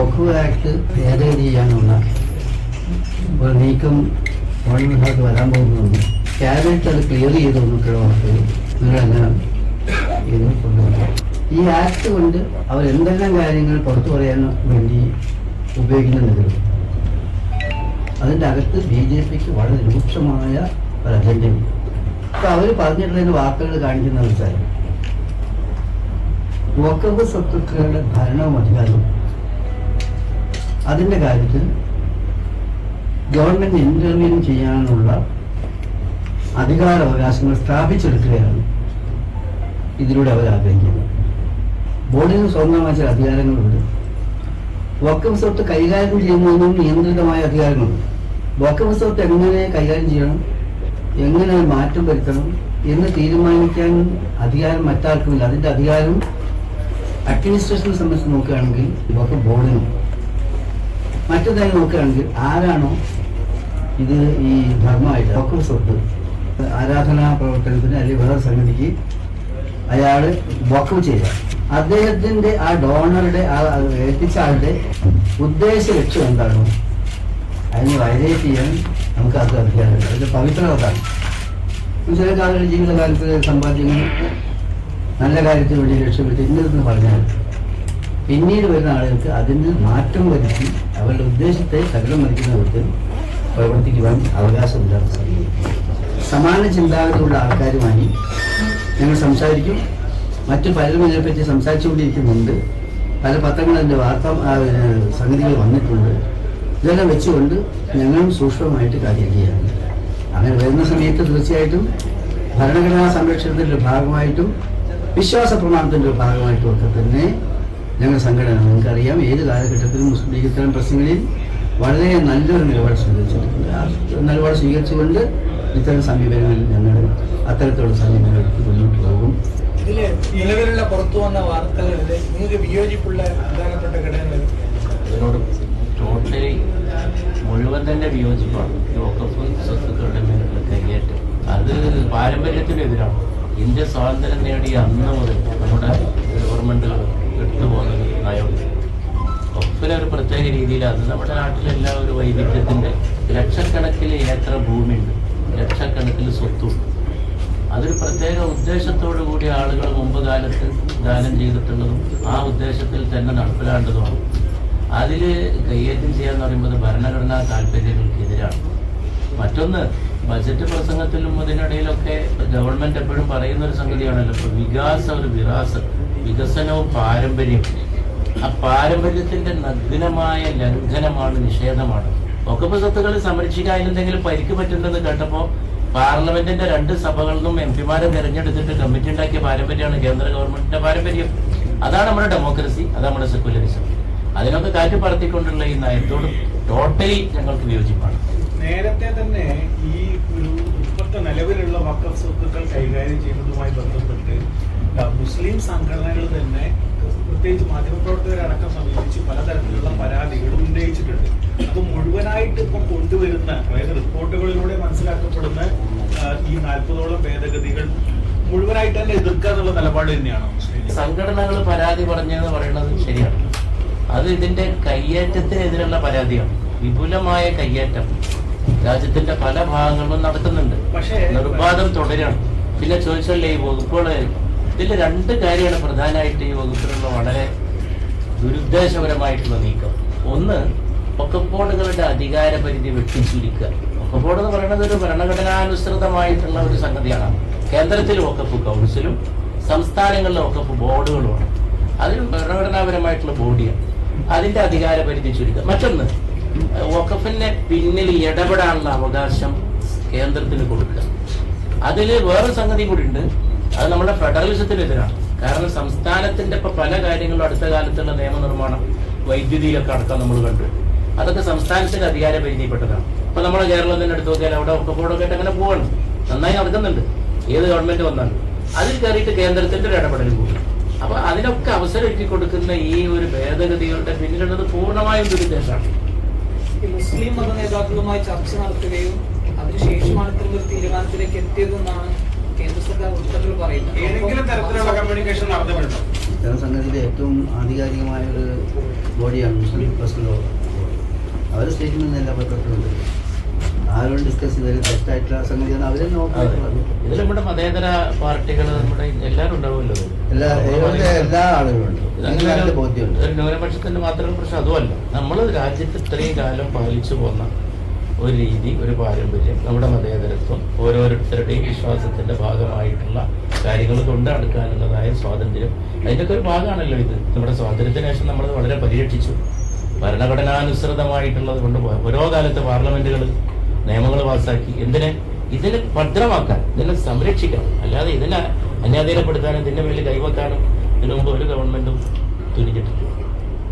Act ഭേദഗതി ചെയ്യാനുള്ള ഒരു നീക്കം ഗവൺമെന്റിനകത്ത് വരാൻ പോകുന്നതെന്ന് ക്യാബിനറ്റ് അത് ക്ലിയർ ചെയ്ത് എന്നിട്ടുള്ള വാർത്തകൾ നിങ്ങളെങ്ങനെ ഇത് കൊണ്ടുവന്നു ഈ ആക്ട് കൊണ്ട് അവർ എന്തെല്ലാം കാര്യങ്ങൾ പുറത്തു പറയാൻ വേണ്ടി ഉപയോഗിക്കുന്നുണ്ട്. അതിന്റെ അകത്ത് ബി ജെ പിക്ക് വളരെ രൂക്ഷമായ ഒരു അജണ്ടയുണ്ട് അപ്പോൾ അവർ പറഞ്ഞിട്ടുള്ള വാക്കുകൾ കാണിക്കുന്ന വെച്ചാൽ വക്കബ് സ്വത്തുക്കളുടെ ഭരണവും അധികാരവും. അതിന്റെ കാര്യത്തിൽ ഗവൺമെന്റ് ഇന്റർവ്യൂ ചെയ്യാനുള്ള അധികാര അവകാശങ്ങൾ സ്ഥാപിച്ചെടുക്കുകയാണ് ഇതിലൂടെ അവർ ആഗ്രഹിക്കുന്നത്. ബോർഡിന് സ്വന്തമായ ചില അധികാരങ്ങളുണ്ട് വക്കഫ് സ്വത്ത് കൈകാര്യം ചെയ്യുന്നതിനും നിയന്ത്രിതമായ അധികാരങ്ങളുണ്ട് വക്കഫ് സ്വത്ത് എങ്ങനെ കൈകാര്യം ചെയ്യണം എങ്ങനെ മാറ്റം വരുത്തണം എന്ന് തീരുമാനിക്കാൻ അധികാരം മറ്റാർക്കുമില്ല. അതിന്റെ അധികാരം അഡ്മിനിസ്ട്രേഷനെ സംബന്ധിച്ച് നോക്കുകയാണെങ്കിൽ വക്കഫ് ബോർഡിനും മറ്റൊന്നായി നോക്കുകയാണെങ്കിൽ ആരാണോ ഇത് ഈ ധർമ്മമായിട്ട് സ്വത്ത് ആരാധനാ പ്രവർത്തനത്തിന് അല്ലെങ്കിൽ വേറെ സംഗതിക്ക് അയാൾ വക്കു ചെയ്യുക അദ്ദേഹത്തിന്റെ ആ ഡോണറുടെ ആ ഏൽപ്പിച്ച ആളുടെ ഉദ്ദേശ ലക്ഷ്യം എന്താണോ അതിന് വയലേറ്റ് ചെയ്യാൻ നമുക്ക് അത് അധികാരമുണ്ട് അതിന്റെ പവിത്രത അതാണ് ചില കാലങ്ങളിൽ ജീവിതകാലത്ത് സമ്പാദ്യങ്ങൾ നല്ല കാര്യത്തിന് വേണ്ടി ലക്ഷ്യമിട്ട് ഇന്നതെന്ന് പറഞ്ഞാൽ പിന്നീട് വരുന്ന ആളുകൾക്ക് അതിന് മാറ്റം വരുത്തി അവരുടെ ഉദ്ദേശത്തെ സകലം മറിക്കുന്ന വിധത്തിൽ പ്രവർത്തിക്കുവാൻ അവകാശമില്ലാത്ത സമാന ചിന്താഗതിയുള്ള ആൾക്കാരുമായി ഞങ്ങൾ സംസാരിക്കും. മറ്റു പലരും ഇതിനെപ്പറ്റി സംസാരിച്ചുകൊണ്ടിരിക്കുന്നുണ്ട്. പല പത്രങ്ങളിൽ വാർത്ത വാർത്താ സംഗതികൾ വന്നിട്ടുണ്ട്. ഇതെല്ലാം വെച്ചുകൊണ്ട് ഞങ്ങളും സൂക്ഷ്മമായിട്ട് കാര്യം ചെയ്യാറുണ്ട് അങ്ങനെ വരുന്ന സമയത്ത് തീർച്ചയായിട്ടും ഭരണഘടനാ സംരക്ഷണത്തിന്റെ ഭാഗമായിട്ടും വിശ്വാസ പ്രമാണത്തിന്റെ ഭാഗമായിട്ടും ഒക്കെ തന്നെ ഞങ്ങൾ സംഘടന നിങ്ങൾക്കറിയാം ഏത് കാലഘട്ടത്തിലും മുസ്ലിം ലീഗ് ഇത്തരം പ്രശ്നങ്ങളിൽ വളരെ നല്ലൊരു നിലപാട് സ്വീകരിച്ചിട്ടുണ്ട്. ആ നിലപാട് സ്വീകരിച്ചുകൊണ്ട് ഇത്തരം സമീപനങ്ങളിൽ ഞങ്ങൾ അത്തരത്തിലുള്ള സമീപനങ്ങൾ എടുത്ത് മുന്നോട്ട് പോകും. ഇതിൽ നിലവിലുള്ള പുറത്തു വന്ന വാർത്തകളിൽ നിങ്ങൾക്ക് വിയോജിപ്പുള്ള പ്രധാനപ്പെട്ട ഘടകങ്ങൾ ടോട്ടലി മുഴുവൻ തന്നെ വിയോജിപ്പാണ്. ഈ വഖഫ് സ്വത്തുക്കളുടെ മേലുള്ള കൈയേറ്റം അത് പാരമ്പര്യത്തിനെതിരാണ്. ഇന്ത്യ സ്വാതന്ത്ര്യം നേടിയ അന്ന് മുതൽ നമ്മുടെ ഗവൺമെന്റുകൾ എടുത്തുപോകുന്ന നയമുണ്ട് ഒപ്പന ഒരു പ്രത്യേക രീതിയിൽ അത് നമ്മുടെ നാട്ടിലെല്ലാം ഒരു വൈവിധ്യത്തിന്റെ ലക്ഷക്കണക്കിന് ഏക്കർ ഭൂമിയുണ്ട്. ലക്ഷക്കണക്കിന് സ്വത്തുണ്ട്. അതൊരു പ്രത്യേക ഉദ്ദേശത്തോടു കൂടി ആളുകൾ മുമ്പ് കാലത്ത് ദാനം ചെയ്തിട്ടുള്ളതും ആ ഉദ്ദേശത്തിൽ തന്നെ നടപ്പിലാണ്ടതുമാണ്. അതിൽ കൈയേറ്റം ചെയ്യാന്ന് പറയുമ്പോൾ ഭരണഘടനാ താല്പര്യങ്ങൾക്കെതിരാണ്. മറ്റൊന്ന് ബജറ്റ് പ്രസംഗത്തിലും അതിനിടയിലൊക്കെ ഗവൺമെന്റ് എപ്പോഴും പറയുന്ന ഒരു സംഗതിയാണല്ലോ ഇപ്പോൾ വികാസ ഒരു വികാസം വികസനവും പാരമ്പര്യവും ആ പാരമ്പര്യത്തിന്റെ നഗ്നമായ ലംഘനമാണ് നിഷേധമാണ്. ഒക്കെ സ്വത്തുകൾ സംരക്ഷിക്കാൻ എന്തെങ്കിലും പരിക്ക് പറ്റുന്നത് കേട്ടപ്പോ പാർലമെന്റിന്റെ രണ്ട് സഭകളിൽ നിന്നും എം പിമാരെ തിരഞ്ഞെടുത്തിട്ട് കമ്മിറ്റി ഉണ്ടാക്കിയ പാരമ്പര്യമാണ് കേന്ദ്ര ഗവൺമെന്റിന്റെ പാരമ്പര്യം. അതാണ് നമ്മുടെ ഡെമോക്രസി അത് നമ്മുടെ സെക്യുലറിസം. അതിനൊക്കെ കാറ്റ് പറത്തിക്കൊണ്ടുള്ള ഈ നയത്തോട് ടോട്ടലി ഞങ്ങൾക്ക് വിയോജിപ്പാണ്. നേരത്തെ തന്നെ ഈ ഒരു ഇപ്പോഴത്തെ നിലവിലുള്ള വക്കഫ് സ്വത്തുക്കൾ കൈകാര്യം ചെയ്യുന്നതുമായി ബന്ധപ്പെട്ട് മുസ്ലിം സംഘടനകൾ തന്നെ പ്രത്യേകിച്ച് മാധ്യമപ്രവർത്തകരടക്കം സമീപിച്ച് പലതരത്തിലുള്ള പരാതികൾ ഉന്നയിച്ചിട്ടുണ്ട്. അത് മുഴുവനായിട്ട് ഇപ്പം കൊണ്ടുവരുന്ന അതായത് റിപ്പോർട്ടുകളിലൂടെ മനസ്സിലാക്കപ്പെടുന്ന ഈ നാൽപ്പതോളം ഭേദഗതികൾ മുഴുവനായിട്ട് തന്നെ എതിർക്കുക എന്നുള്ള നിലപാട് തന്നെയാണോ? സംഘടനകൾ പരാതി പറഞ്ഞെന്ന് പറയുന്നത് ശരിയാണ്. അത് ഇതിന്റെ കയ്യേറ്റത്തിനെതിരുള്ള പരാതിയാണ്. വിപുലമായ കയ്യേറ്റം. രാജ്യത്തിന്റെ പല ഭാഗങ്ങളിലും നടക്കുന്നുണ്ട്. പക്ഷേ നിർബാധം തുടരണം പിന്നെ ചോദിച്ചല്ലേ ഈ വകുപ്പുകൾ ഇതിൽ രണ്ട് കാര്യമാണ് പ്രധാനമായിട്ട് ഈ വകുപ്പിലുള്ള വളരെ ദുരുദ്ദേശപരമായിട്ടുള്ള നീക്കം. ഒന്ന് ഒക്കപ്പോടുകളുടെ അധികാര പരിധി വെട്ടിച്ചുരുക്കുക. ഒക്കപ്പോട് എന്ന് പറയുന്നത് ഒരു ഭരണഘടനാനുസൃതമായിട്ടുള്ള ഒരു സംഗതിയാണ്. കേന്ദ്രത്തിൽ ഒക്കപ്പ് കൗൺസിലും സംസ്ഥാനങ്ങളിലെ ഒക്കപ്പ് ബോർഡുകളുമാണ്. അതിൽ ഭരണഘടനാപരമായിട്ടുള്ള ബോഡിയാണ് അതിന്റെ അധികാര പരിധി ചുരുക്കുക. മറ്റൊന്ന് വക്കഫിന്റെ പിന്നിൽ ഇടപെടാനുള്ള അവകാശം കേന്ദ്രത്തിന് കൊടുക്കുക. അതിൽ വേറൊരു സംഗതി കൂടി ഉണ്ട് അത് നമ്മുടെ ഫെഡറലിസത്തിനെതിരാണ്. കാരണം സംസ്ഥാനത്തിന്റെ ഇപ്പൊ പല കാര്യങ്ങളും അടുത്ത കാലത്തുള്ള നിയമനിർമ്മാണം വൈദ്യുതിയിലൊക്കെ അടക്കം നമ്മൾ കണ്ടു. അതൊക്കെ സംസ്ഥാനത്തിന്റെ അധികാര പരിധിപ്പെട്ടതാണ് ഇപ്പൊ നമ്മുടെ കേരളം തന്നെ എടുത്തു നോക്കിയാൽ അവിടെ ഒക്കെ കൂടെ അങ്ങനെ പോവാണ്. നന്നായി നടക്കുന്നുണ്ട്. ഏത് ഗവൺമെന്റ് വന്നാലും. അതിൽ കയറിയിട്ട് കേന്ദ്രത്തിന്റെ ഒരു ഇടപെടൽ പോകും അപ്പൊ അതിനൊക്കെ അവസരം ഒരുക്കി കൊടുക്കുന്ന ഈ ഒരു ഭേദഗതികളുടെ പിന്നിലുള്ളത് പൂർണമായും ദുരുദ്ദേശമാണ്. മുസ്ലിം മത നേതാക്കളുമായി ചർച്ച നടത്തുകയും അതിനുശേഷമാണ് ഇത്തരം ഒരു തീരുമാനത്തിലേക്ക് എത്തിയതെന്നാണ് സംഗതിയുടെ ഏറ്റവും ആധികാരികമായ ഒരു ബോഡിയാണ് മുസ്ലിം ലോ അവർ സ്റ്റേറ്റ്മെന്റ് എല്ലാ പത്രത്തിലുണ്ട് ആരോട് ഡിസ്കസ് ചെയ്താലും തെറ്റായിട്ടുള്ള സംഗതിയാണ് അവരെ ഇതിൽ നമ്മുടെ മതേതര പാർട്ടികൾ നമ്മുടെ എല്ലാവരും ഉണ്ടാവുമല്ലോ. എല്ലാ എല്ലാ ന്യൂനപക്ഷത്തിന്റെ മാത്രം പ്രശ്നം അതുമല്ല. നമ്മൾ രാജ്യത്ത് ഇത്രയും കാലം പാലിച്ചു പോന്ന ഒരു രീതി ഒരു പാരമ്പര്യം നമ്മുടെ മതേതരത്വം ഓരോരുത്തരുടെയും വിശ്വാസത്തിന്റെ ഭാഗമായിട്ടുള്ള കാര്യങ്ങൾ കൊണ്ട് അടുക്കാനുള്ളതായ സ്വാതന്ത്ര്യം. അതിന്റെയൊക്കെ ഒരു ഭാഗമാണല്ലോ ഇത്. നമ്മുടെ സ്വാതന്ത്ര്യത്തിന് ശേഷം നമ്മൾ വളരെ പരിരക്ഷിച്ചു. ഭരണഘടനാനുസൃതമായിട്ടുള്ളത് കൊണ്ട് ഓരോ കാലത്ത് പാർലമെന്റുകൾ നിയമങ്ങൾ പാസ്സാക്കി. എന്തിനെ? ഇതിനെ ഭദ്രമാക്കാൻ ഇതിനെ സംരക്ഷിക്കാൻ അല്ലാതെ ഇതിനെ അന്യാധീനപ്പെടുത്താനും ഇതിന്റെ മേലിൽ കൈവെക്കാനും ഇതിനു മുമ്പ് ഒരു ഗവൺമെന്റും തുനിഞ്ഞിട്ടില്ല.